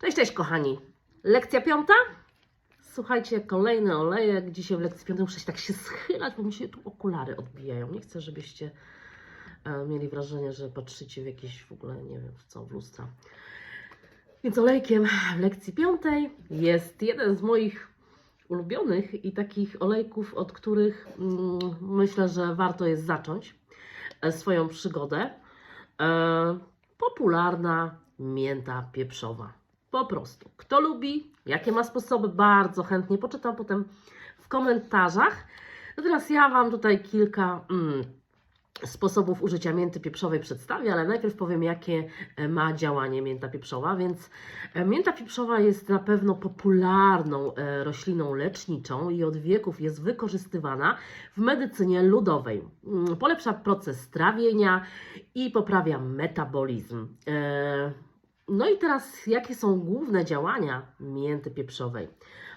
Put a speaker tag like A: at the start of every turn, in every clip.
A: Cześć, cześć kochani. Lekcja piąta. Słuchajcie, kolejny olejek. Dzisiaj w lekcji piątej muszę się tak się schylać, bo mi się tu okulary odbijają. Nie chcę, żebyście e, mieli wrażenie, że patrzycie w jakieś w ogóle, nie wiem w co, w lustra. Więc olejkiem w lekcji piątej jest jeden z moich ulubionych i takich olejków, od których mm, myślę, że warto jest zacząć e, swoją przygodę. E, popularna mięta pieprzowa. Po prostu. Kto lubi, jakie ma sposoby, bardzo chętnie poczytam potem w komentarzach. No teraz ja Wam tutaj kilka mm, sposobów użycia mięty pieprzowej przedstawię, ale najpierw powiem, jakie e, ma działanie mięta pieprzowa. Więc e, mięta pieprzowa jest na pewno popularną e, rośliną leczniczą i od wieków jest wykorzystywana w medycynie ludowej. Mm, Polepsza proces trawienia i poprawia metabolizm. No i teraz, jakie są główne działania mięty pieprzowej?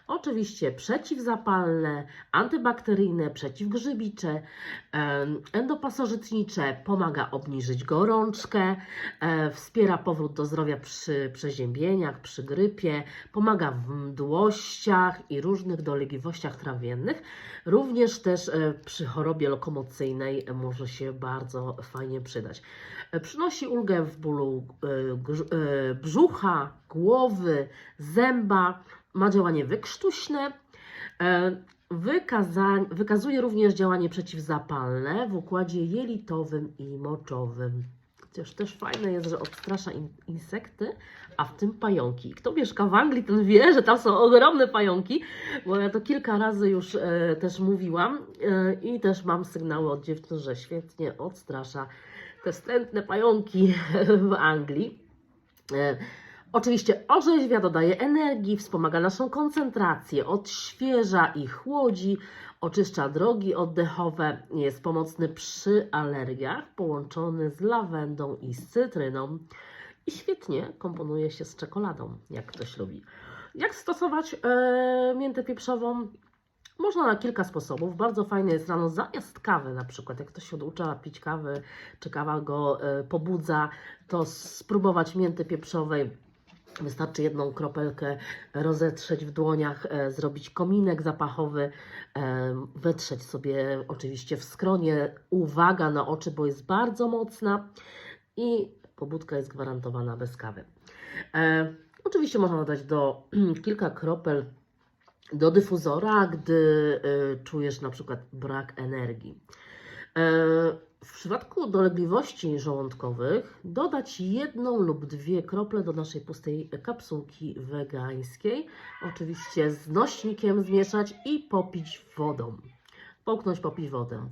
A: Oczywiście przeciwzapalne, antybakteryjne, przeciwgrzybicze, endopasożytnicze, pomaga obniżyć gorączkę, e, wspiera powrót do zdrowia przy przeziębieniach, przy grypie, pomaga w mdłościach i różnych dolegliwościach trawiennych. Również też e, przy chorobie lokomocyjnej może się bardzo fajnie przydać. E, Przynosi ulgę w bólu brzucha, głowy, zęba, ma działanie wykrztuśne. e, Wykaza- wykazuje również działanie przeciwzapalne w układzie jelitowym i moczowym. Chociaż też fajne jest, że odstrasza in- insekty, a w tym pająki. Kto mieszka w Anglii, ten wie, że tam są ogromne pająki, bo ja to kilka razy już e, też mówiłam e, i też mam sygnały od dziewczyn, że świetnie odstrasza te wstrętne pająki w Anglii. E, Oczywiście orzeźwia, dodaje energii, wspomaga naszą koncentrację, odświeża i chłodzi, oczyszcza drogi oddechowe, jest pomocny przy alergiach, połączony z lawendą i z cytryną i świetnie komponuje się z czekoladą, jak ktoś lubi. Jak stosować e, miętę pieprzową? Można na kilka sposobów. Bardzo fajne jest rano zamiast kawy, na przykład jak ktoś się oducza pić kawy, czy kawa go e, pobudza, to spróbować mięty pieprzowej. Wystarczy jedną kropelkę rozetrzeć w dłoniach, e, zrobić kominek zapachowy, e, wetrzeć sobie oczywiście w skronie. Uwaga na oczy, bo jest bardzo mocna i pobudka jest gwarantowana bez kawy. E, oczywiście można dodać do kilka kropel do dyfuzora, gdy y, czujesz na przykład brak energii. E, w przypadku dolegliwości żołądkowych dodać jedną lub dwie krople do naszej pustej kapsułki wegańskiej. Oczywiście z nośnikiem zmieszać i popić wodą. Połknąć, popić wodę.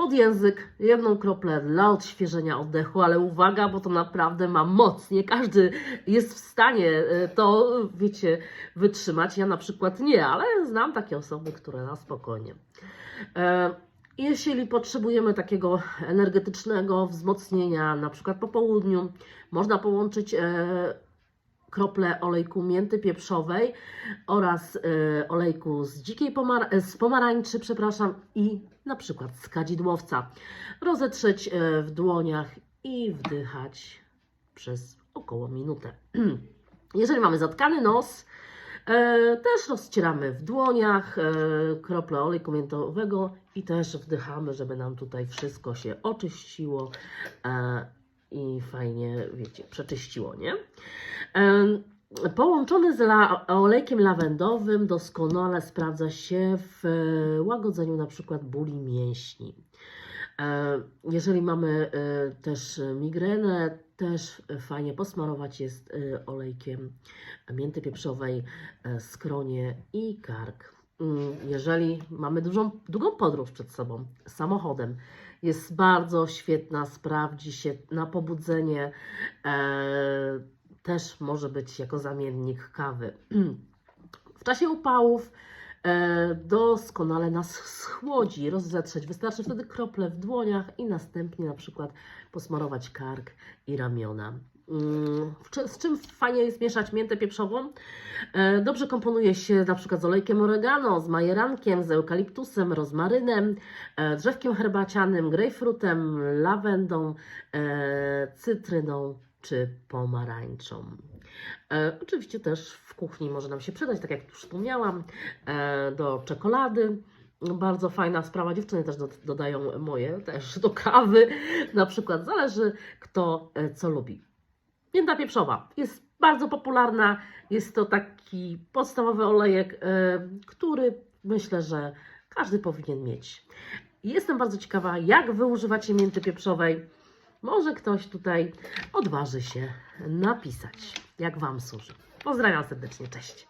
A: Pod język jedną kroplę dla odświeżenia oddechu, ale uwaga, bo to naprawdę ma moc. Nie każdy jest w stanie e, to, wiecie, wytrzymać. Ja na przykład nie, ale znam takie osoby, które na spokojnie. E, Jeśli potrzebujemy takiego energetycznego wzmocnienia, na przykład po południu, można połączyć e, krople olejku mięty pieprzowej oraz e, olejku z dzikiej pomar- e, z pomarańczy, przepraszam, i na przykład z kadzidłowca. Rozetrzeć e, w dłoniach i wdychać przez około minutę. Jeżeli mamy zatkany nos, e, też rozcieramy w dłoniach e, krople olejku miętowego i też wdychamy, żeby nam tutaj wszystko się oczyściło e, i fajnie, wiecie, przeczyściło, nie? Połączony z la olejkiem lawendowym doskonale sprawdza się w e, łagodzeniu na przykład bóli mięśni. E, Jeżeli mamy e, też migrenę, też fajnie posmarować jest olejkiem mięty pieprzowej skronie i kark. Mm, Jeżeli mamy dużą, długą podróż przed sobą samochodem, jest bardzo świetna, sprawdzi się na pobudzenie. E, też może być jako zamiennik kawy. W czasie upałów doskonale nas schłodzi, rozetrzeć. Wystarczy wtedy krople w dłoniach i następnie na przykład posmarować kark i ramiona. Mm, Z czym fajnie jest mieszać miętę pieprzową? E, Dobrze komponuje się na przykład z olejkiem oregano, z majerankiem, z eukaliptusem, rozmarynem, e, drzewkiem herbacianym, grejpfrutem, lawendą, e, cytryną czy pomarańczą. E, oczywiście też w kuchni może nam się przydać, tak jak już wspomniałam, e, do czekolady. Bardzo fajna sprawa, dziewczyny też do, dodają moje, też do kawy, na przykład, zależy kto e, co lubi. Mięta pieprzowa jest bardzo popularna, jest to taki podstawowy olejek, który myślę, że każdy powinien mieć. Jestem bardzo ciekawa, jak wy używacie mięty pieprzowej. Może ktoś tutaj odważy się napisać, jak Wam służy. Pozdrawiam serdecznie, cześć.